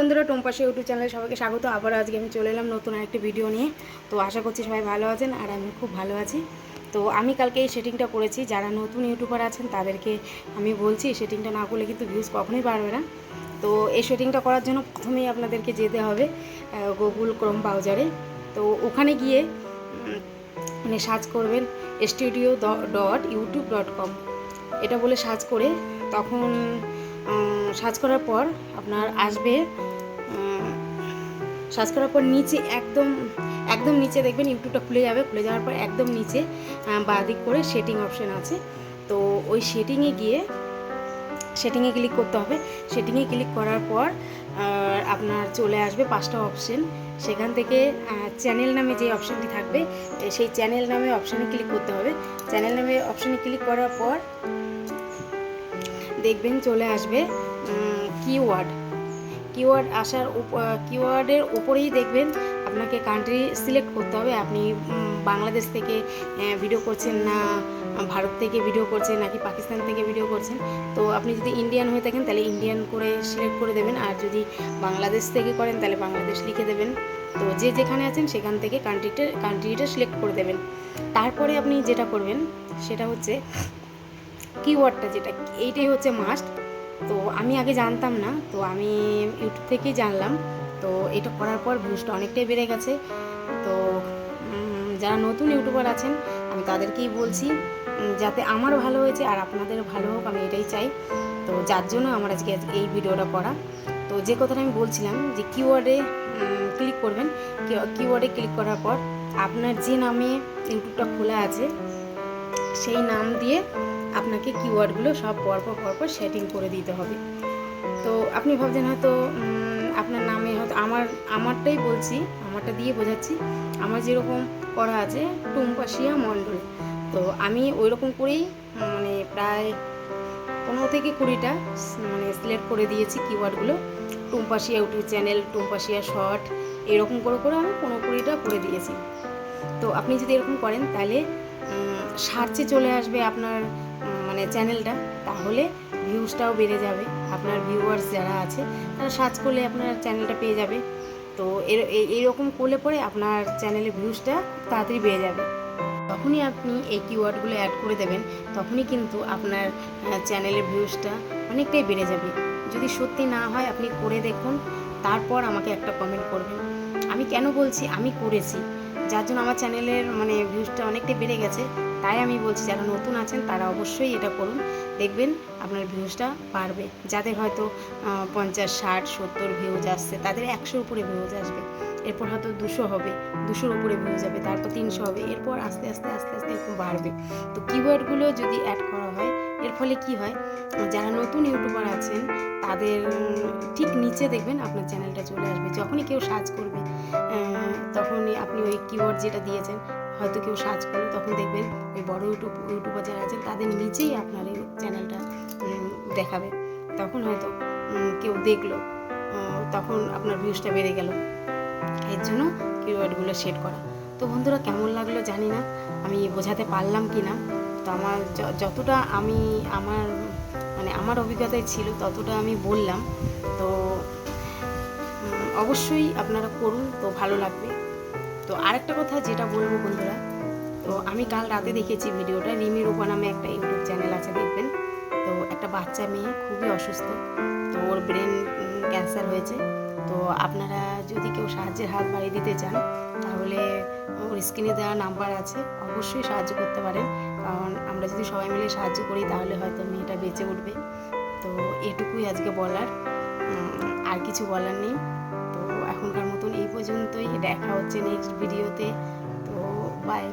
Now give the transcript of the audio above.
বন্ধুরা টোম্পাসে ইউটিউব চ্যানেলে সবাইকে স্বাগত। আবার আজকে আমি চলে এলাম নতুন একটা ভিডিও নিয়ে। তো আশা করছি সবাই ভালো আছেন আর আমি খুব ভালো আছি। তো আমি কালকে এই সেটিংটা করেছি। যারা নতুন ইউটিউবার আছেন, তাদেরকে আমি বলছি সেটিংটা না করলে কিন্তু ভিউজ কখনোই বাড়বে না। তো এই সেটিংটা করার জন্য প্রথমেই আপনাদেরকে যেতে হবে গুগল ক্রোম ব্রাউজারে তো ওখানে গিয়ে মানে সার্চ করবেন studio dot YouTube dot com এটা বলে সার্চ করে, তখন সার্চ করার পর আপনার আসবে সার্চ করার পর নিচে একদম একদম নিচে দেখবেন ইউটিউবটা খুলে যাবে। খুলে যাওয়ার পর একদম নিচে বাঁ দিক করে সেটিং অপশন আছে। তো ওই সেটিংয়ে গিয়ে সেটিংয়ে ক্লিক করতে হবে। সেটিংয়ে ক্লিক করার পর আপনার চলে আসবে পাঁচটা অপশন সেখান থেকে চ্যানেল নামে যে অপশানটি থাকবে সেই চ্যানেল নামে অপশানে ক্লিক করতে হবে। চ্যানেল নামে অপশানে ক্লিক করার পর, দেখবেন চলে আসবে কিওয়ার্ড কিওয়ার্ড আসার কিওয়ার্ডের উপরেই দেখবেন আপনাকে কান্ট্রি সিলেক্ট করতে হবে। আপনি বাংলাদেশ থেকে ভিডিও করছেন না, ভারত থেকে ভিডিও করছেন নাকি পাকিস্তান থেকে ভিডিও করছেন, তো আপনি যদি ইন্ডিয়ান হয়ে থাকেন তাহলে ইন্ডিয়ান করে সিলেক্ট করে দেবেন। আর যদি বাংলাদেশ থেকে করেন তাহলে বাংলাদেশ লিখে দেবেন। তো যে যেখানে আছেন সেখান থেকে কান্ট্রিটা কান্ট্রিটা সিলেক্ট করে দেবেন। তারপরে আপনি যেটা করবেন সেটা হচ্ছে কিওয়ার্ডটা যেটা, এইটাই হচ্ছে মাস্ট তো আমি আগে জানতাম না, তো আমি ইউটিউব থেকেই জানলাম। তো এটা করার পর ভিউজটা অনেকটাই বেড়ে গেছে। তো যারা নতুন ইউটিউবার আছেন, আমি তাদেরকেই বলছি যাতে আমার ভালো হয়েছে আর আপনাদের ভালো হোক, আমি এটাই চাই। তো যার জন্য আমার আজকে এই ভিডিওটা করা। তো যে কথাটা আমি বলছিলাম যে কিওয়ার্ডে ক্লিক করবেন। কিওয়ার্ডে ক্লিক করার পর আপনার যে নামে ইউটিউবটা খোলা আছে, সেই নাম দিয়ে আপনাকে কিওয়ার্ডগুলো সব পরপর পরপর সেটিং করে দিতে হবে। তো আপনি ভাবছেন হয়তো আপনার নামে হয়তো আমার, আমারটাই বলছি, আমারটা দিয়ে বোঝাচ্ছি। আমার যেরকম করা আছে, টুম্পাশিয়া মণ্ডল। তো আমি ওই রকম করেই মানে প্রায় পনেরো থেকে কুড়িটা মানে সিলেক্ট করে দিয়েছি কিওয়ার্ডগুলো Tumpashia YouTube channel Tumpashia short এরকম করে করে আমি পনেরো কুড়িটা করে দিয়েছি। তো আপনি যদি এরকম করেন, তাহলে সার্চে চলে আসবে আপনার মানে চ্যানেলটা, তাহলে ভিউজটাও বেড়ে যাবে। আপনার ভিউয়ার্স যারা আছে, তারা সার্চ করলে আপনার চ্যানেলটা পেয়ে যাবে। তো এর এই- এইরকম করলে পরে আপনার চ্যানেলের ভিউজটা তাড়াতাড়ি বেড়ে যাবে। তখনই আপনি এই কিওয়ার্ডগুলো অ্যাড করে দেবেন, তখনই কিন্তু আপনার চ্যানেলের ভিউজটা অনেকটাই বেড়ে যাবে। যদি সত্যি না হয়, আপনি করে দেখুন, তারপর আমাকে একটা কমেন্ট করবেন। আমি কেন বলছি? আমি করেছি। যার জন্য আমার চ্যানেলের মানে ভিউজটা অনেকটাই বেড়ে গেছে। তাই আমি বলছি, যারা নতুন আছেন, তারা অবশ্যই এটা করুন। দেখবেন আপনার ভিউজটা বাড়বে। যাদের হয়তো পঞ্চাশ, ষাট, সত্তর ভিউজ আসছে, তাদের একশোর উপরে ভিউজ আসবে। এরপর হয়তো দুশো হবে, দুশোর উপরে ভিউজ যাবে তারপর তিনশো হবে। এরপর আস্তে আস্তে আস্তে আস্তে এরকম বাড়বে। তো কিওয়ার্ডগুলো যদি অ্যাড করা হয় এর ফলে কি হয়, যারা নতুন ইউটিউবার আছেন, তাদের ঠিক নিচে দেখবেন আপনার চ্যানেলটা চলে আসবে। যখনই কেউ সার্চ করবে তখনই আপনি ওই কিওয়ার্ড যেটা দিয়েছেন, হয়তো কেউ সার্চ করল, তখন দেখবেন ওই বড় ইউটিউব, ইউটিউবার যারা আছেন, তাদের নিচেই আপনার এই চ্যানেলটা দেখাবে। তখন হয়তো কেউ দেখল তখন আপনার ভিউজটা বেড়ে গেল। এর জন্য কিওয়ার্ডগুলো সেট করা। তো বন্ধুরা, কেমন লাগল জানি না, আমি বোঝাতে পারলাম কি না আমার যতটা আমি আমার মানে আমার অভিজ্ঞতায় ছিল, ততটা আমি বললাম। তো অবশ্যই আপনারা করুন, তো ভালো লাগবে। তো আরেকটা কথা যেটা বলব বন্ধুরা, তো আমি কাল রাতে দেখেছি ভিডিওটা, রিমি রূপা নামে একটা ইউটিউব চ্যানেল আছে, দেখবেন? তো একটা বাচ্চা মেয়ে, খুবই অসুস্থ, তো ওর ব্রেন ক্যান্সার হয়েছে। তো আপনারা যদি কেউ সাহায্যের হাত বাড়িয়ে দিতে চান, তাহলে ওর স্ক্রিনে দেওয়া নাম্বার আছে, অবশ্যই সাহায্য করতে পারেন। কারণ আমরা যদি সবাই মিলে সাহায্য করি, তাহলে হয়তো মেয়েটা বেঁচে উঠবে। তো এটুকুই আজকে বলার। আর কিছু বলার নেই। তো এখনকার মতন এই পর্যন্তই। দেখা হচ্ছে নেক্সট ভিডিওতে তো। বাই